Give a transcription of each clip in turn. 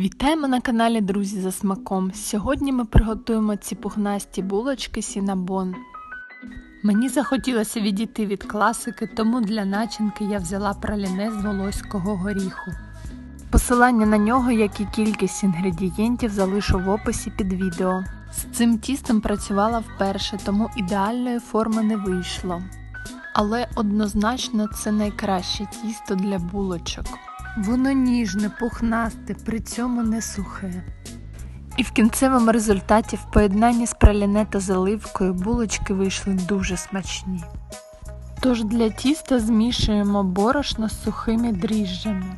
Вітаємо на каналі Друзі за смаком. Сьогодні ми приготуємо ці пухнасті булочки Сінабон. Мені захотілося відійти від класики, тому для начинки я взяла праліне з волоського горіху. Посилання на нього, як і кількість інгредієнтів, залишу в описі під відео. З цим тістом працювала вперше, тому ідеальної форми не вийшло. Але однозначно це найкраще тісто для булочок. Воно ніжне, пухнасте, при цьому не сухе. І в кінцевому результаті в поєднанні з праліне та заливкою булочки вийшли дуже смачні. Тож для тіста змішуємо борошно з сухими дріжджами.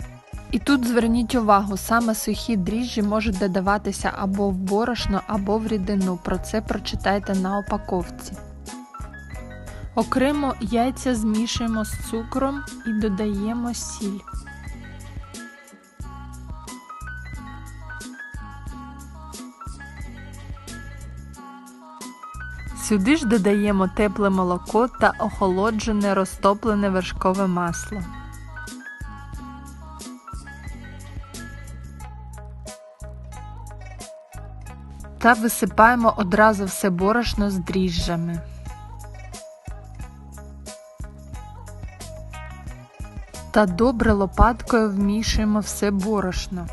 І тут зверніть увагу, саме сухі дріжджі можуть додаватися або в борошно, або в рідину. Про це прочитайте на упаковці. Окремо яйця змішуємо з цукром і додаємо сіль. Сюди ж додаємо тепле молоко та охолоджене розтоплене вершкове масло. Та висипаємо одразу все борошно з дріжджами. Та добре лопаткою вмішуємо все борошно.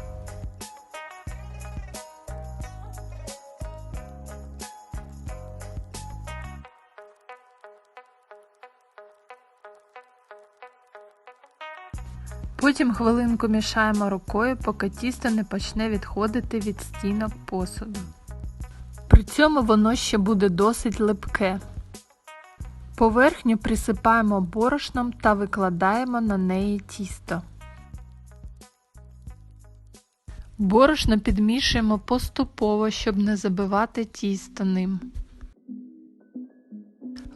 Потім хвилинку мішаємо рукою, поки тісто не почне відходити від стінок посуду. При цьому воно ще буде досить липке. Поверхню присипаємо борошном та викладаємо на неї тісто. Борошно підмішуємо поступово, щоб не забивати тісто ним.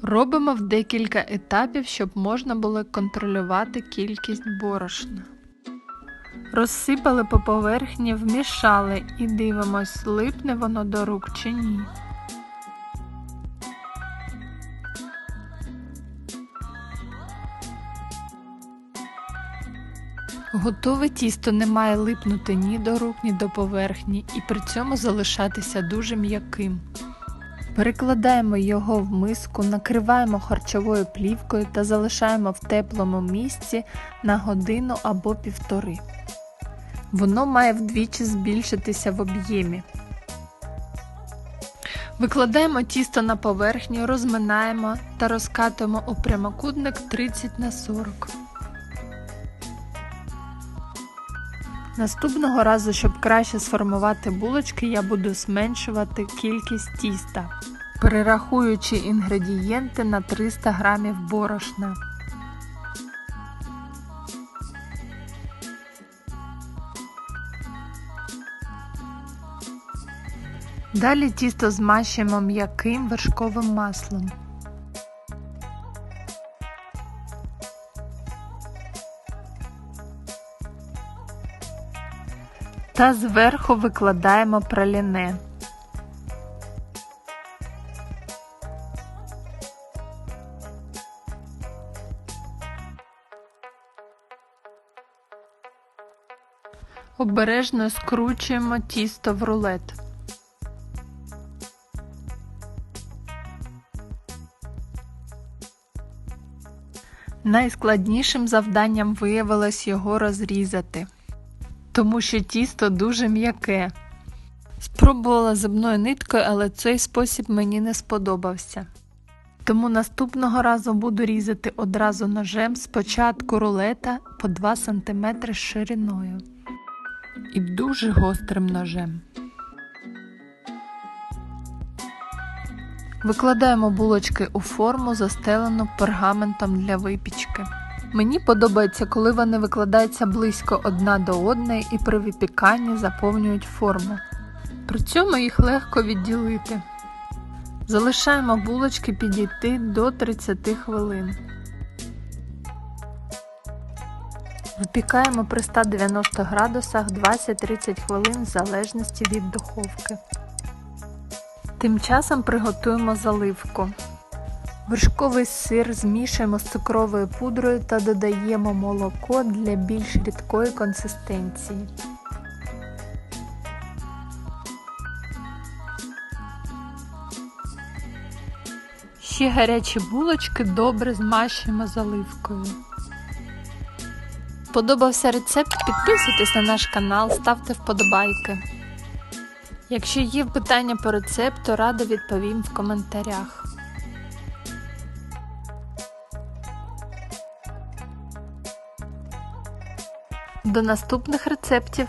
Робимо в декілька етапів, щоб можна було контролювати кількість борошна. Розсипали по поверхні, вмішали і дивимось, липне воно до рук чи ні. Готове тісто не має липнути ні до рук, ні до поверхні і при цьому залишатися дуже м'яким. Перекладаємо його в миску, накриваємо харчовою плівкою та залишаємо в теплому місці на годину або півтори. Воно має вдвічі збільшитися в об'ємі. Викладаємо тісто на поверхню, розминаємо та розкатуємо у прямокутник 30 на 40. Наступного разу, щоб краще сформувати булочки, я буду зменшувати кількість тіста, перерахуючи інгредієнти на 300 г борошна. Далі тісто змащуємо м'яким вершковим маслом. Та зверху викладаємо праліне. Обережно скручуємо тісто в рулет. Найскладнішим завданням виявилось його розрізати тому що тісто дуже м'яке. Спробувала зубною ниткою, але цей спосіб мені не сподобався. Тому наступного разу буду різати одразу ножем спочатку рулета по 2 см шириною і дуже гострим ножем. Викладаємо булочки у форму, застелену пергаментом для випічки. Мені подобається, коли вони викладаються близько одна до одної і при випіканні заповнюють форму. При цьому їх легко відділити. Залишаємо булочки підійти до 30 хвилин. Випікаємо при 190 градусах 20-30 хвилин в залежності від духовки. Тим часом приготуємо заливку. Вершковий сир змішуємо з цукровою пудрою та додаємо молоко для більш рідкої консистенції. Ще гарячі булочки добре змащуємо заливкою. Подобався рецепт? Підписуйтесь на наш канал, ставте вподобайки. Якщо є питання по рецепту, радо відповім в коментарях. До наступних рецептів!